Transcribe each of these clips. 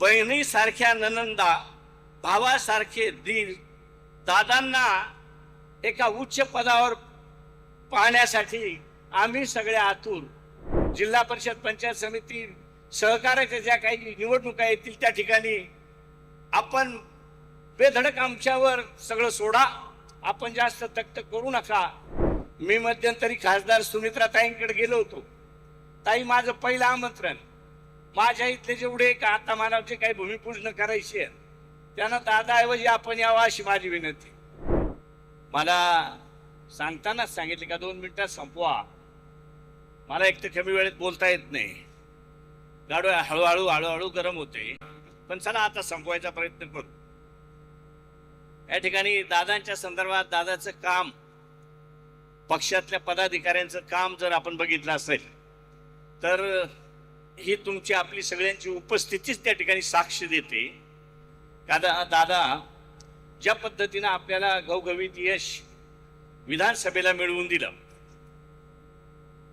बहिणीसारख्या ननंदा भावासारखे दीर दादांना एका उच्च पदावर पाहण्यासाठी आम्ही सगळे आतुर. जिल्हा परिषद पंचायत समिती सहकार्याच्या ज्या काही निवडणुका येतील त्या ठिकाणी आपण बेधडक आमच्यावर सगळं सोडा. आपण जास्त तक्त करू नका. मी मध्यंतरी खासदार सुमित्रा ताईंकडे गेलो होतो. ताई माझं पहिलं आमंत्रण. माझ्या इथले जेवढे का आता मला जे काही भूमिपूजन करायची आहे त्यांना दादाऐवजी आपण यावं अशी माझी विनंती. मला सांगतानाच सांगितले का दोन मिनिटात संपवा. मला एक तर कमी वेळेत बोलता येत नाही. गाडो हळूहळू हळूहळू गरम होते. पण चला आता संपवायचा प्रयत्न करू. या ठिकाणी दादांच्या संदर्भात दादाचं काम पक्षातल्या पदाधिकाऱ्यांचं काम जर आपण बघितलं असेल तर ही तुमची आपली सगळ्यांची उपस्थितीच त्या ठिकाणी साक्ष देते. दादा दादा ज्या पद्धतीनं आपल्याला घवघवीत यश विधानसभेला मिळवून दिलं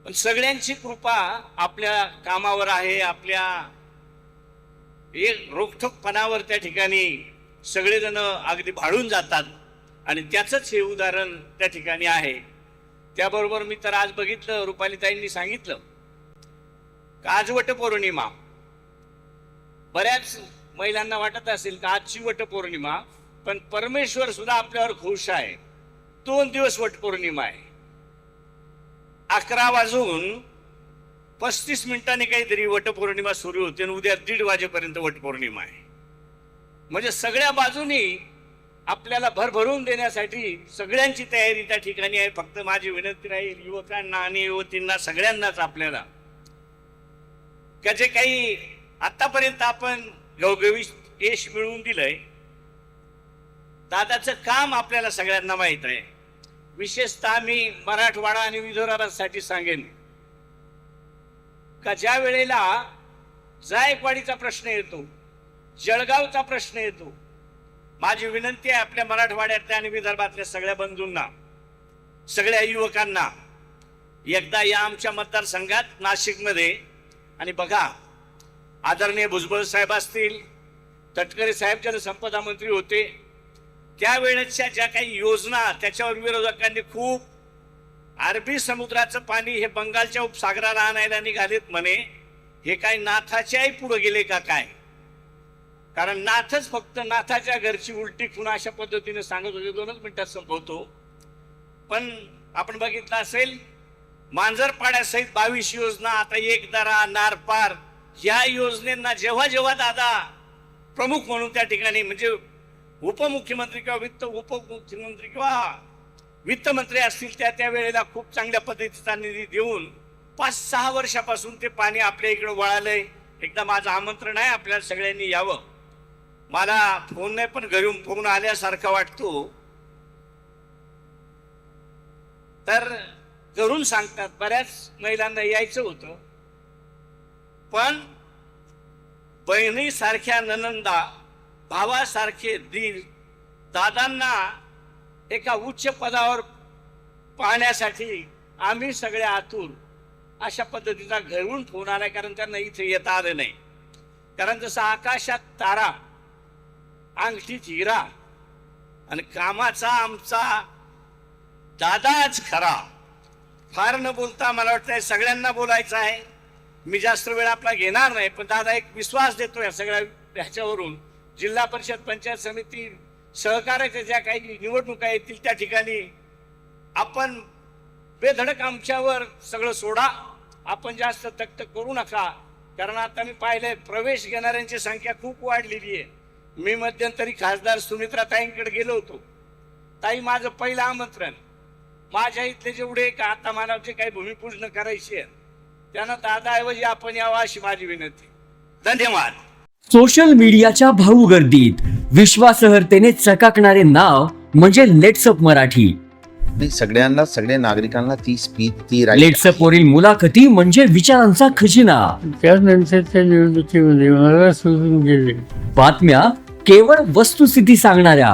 पण सगळ्यांची कृपा आपल्या कामावर आहे आपल्या एक रोखठोकपणावर त्या ठिकाणी सगळेजण अगदी भाळून जातात आणि त्याचंच हे उदाहरण त्या ठिकाणी आहे. त्याबरोबर मी तर आज बघितलं रुपालीताईंनी सांगितलं. काजवट आज वटपौर्णिमा बऱ्याच महिलांना वाटत असेल का आजची वटपौर्णिमा पण परमेश्वर सुद्धा आपल्यावर खुश आहे. दोन दिवस वटपौर्णिमा आहे. अकरा वाजून पस्तीस मिनिटांनी काहीतरी वटपौर्णिमा सुरू होते आणि उद्या दीड वाजेपर्यंत वटपौर्णिमा आहे. म्हणजे सगळ्या बाजूनी आपल्याला भरभरून देण्यासाठी सगळ्यांची तयारी त्या ठिकाणी आहे. फक्त माझी विनंती राहील युवकांना आणि युवतींना सगळ्यांनाच आपल्याला. का जे काही आतापर्यंत आपण घवघवीत यश मिळवून दिलंय दादाचं काम आपल्याला सगळ्यांना माहीत आहे. विशेषतः मी मराठवाडा आणि विदोरासाठी सांगेन. का ज्या वेळेला जायकवाडीचा प्रश्न येतो जळगावचा प्रश्न येतो माझी विनंती आहे आपल्या मराठवाड्यातल्या आणि विदर्भातल्या सगळ्या बंधूंना सगळ्या युवकांना एकदा या आमच्या मतदारसंघात नाशिकमध्ये आणि बघा आदरणीय भुजबळ साहेब असतील तटकरे साहेब जलसंपदा मंत्री होते त्यावेळेसच्या ज्या काही योजना त्याच्यावर विरोधकांनी खूप अरबी समुद्राचं पाणी हे बंगालच्या उपसागराला आणायला निघालेत म्हणे हे काय नाथाच्याही पुढे गेले का काय? कारण नाथच फक्त नाथाच्या घरची उलटी खुणा अशा पद्धतीने सांगत होते दोनच मिनिटात संपवतो. पण आपण बघितलं असेल मांजरपाड्यासहित बावीस योजना आता एक दरा नारपार या योजनेंना जेव्हा जेव्हा दादा प्रमुख म्हणून त्या ठिकाणी म्हणजे उपमुख्यमंत्री किंवा वित्त उपमुख्यमंत्री किंवा वित्तमंत्री असतील त्या त्या वेळेला खूप चांगल्या पद्धतीचा निधी देऊन पाच सहा वर्षापासून ते पाणी आपल्या इकडे वळालंय. एकदा माझं आमंत्रण आहे आपल्याला सगळ्यांनी यावं. मला फोन नाही पण घरून फोन आल्यासारखा वाटतो. तर घरून सांगतात बऱ्याच महिलांना यायचं होतं. पण बहिणीसारख्या ननंदा भावासारखे दीर दादांना एका उच्च पदावर पाहण्यासाठी आम्ही सगळे आतुर अशा पद्धतीचा घरून ठेवणार आहे कारण त्यांना इथे येता आलं नाही. कारण जसं आकाशात तारा अंगठीत हिरा आणि कामाचा आमचा दादाच खरा. फार न बोलता मला वाटतं सगळ्यांना बोलायचं आहे. मी जास्त वेळ आपला घेणार नाही पण दादा एक विश्वास देतो या सगळ्या ह्याच्यावरून. जिल्हा परिषद पंचायत समिती सहकार्याच्या ज्या काही निवडणुका येतील त्या ठिकाणी आपण बेधडक आमच्यावर सगळं सोडा. आपण जास्त तक्त करू नका. कारण आता मी पाहिलंय प्रवेश घेणाऱ्यांची संख्या खूप वाढलेली आहे. मी मध्यंतरी खासदार सुमित्रा ताईंकडे गेलो होतो. ताई माझं पहिलं आमंत्रण. माझ्या इथले जेवढे का आता मला जे काही भूमिपूजन करायची आहे त्यांना दादाऐवजी आपण यावं अशी माझी विनंती. धन्यवाद. सोशल मीडियाच्या भाऊ गर्दीत विश्वासार्हतेने चकाकणारे नाव म्हणजे लेट्सअप मराठी. सगळ्यांना सगळ्या नागरिकांना ती स्पीच ती लेट्सअप वरील मुलाखती म्हणजे विचारांचा खजिना. त्यानंतरच्या निवडणुकीमध्ये मला सोडून गेले. बातम्या केवळ वस्तुस्थिती सांगणाऱ्या.